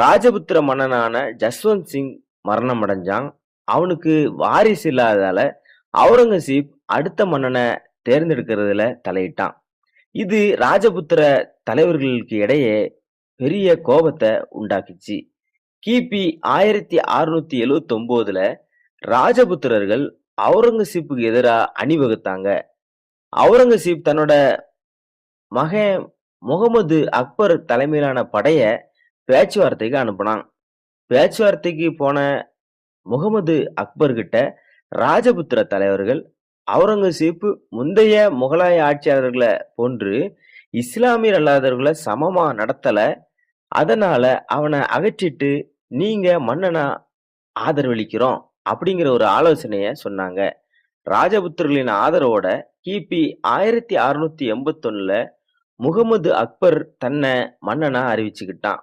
ராஜபுத்திர மன்னனான ஜஸ்வந்த் சிங் மரணம் அடைஞ்சான் அவனுக்கு வாரிசு இல்லாததால அவுரங்கசீப் அடுத்த மன்னனை தேர்ந்தெடுக்கிறதுல தலையிட்டான். இது ராஜபுத்திர தலைவர்களுக்கு இடையே பெரிய கோபத்தை உண்டாக்குச்சு. கிபி ஆயிரத்தி அறுநூத்தி எழுவத்தி ஒன்பதுல ராஜபுத்திரர்கள் அவுரங்கசீப்புக்கு எதிராக அணிவகுத்தாங்க. அவுரங்கசீப் தன்னோட மகன் முகமது அக்பர் தலைமையிலான படைய பேச்சுவார்த்தைக்கு அனுப்புனான். பேச்சுவார்த்தைக்கு போன முகமது அக்பர்கிட்ட ராஜபுத்திர தலைவர்கள் அவுரங்கசீப் முந்தைய முகலாய ஆட்சியாளர்களை போன்று இஸ்லாமியர் அல்லாதவர்களை சமமா நடத்தல. அதனால அவனை அகற்றிட்டு நீங்க மன்னனா ஆதரவளிக்கிறோம் அப்படிங்கிற ஒரு ஆலோசனைய சொன்னாங்க. ராஜபுத்திரர்களின் ஆதரவோட கிபி ஆயிரத்தி அறுநூத்தி எண்பத்தொன்னுல முகமது அக்பர் தன்னை மன்னனா அறிவிச்சுக்கிட்டான்.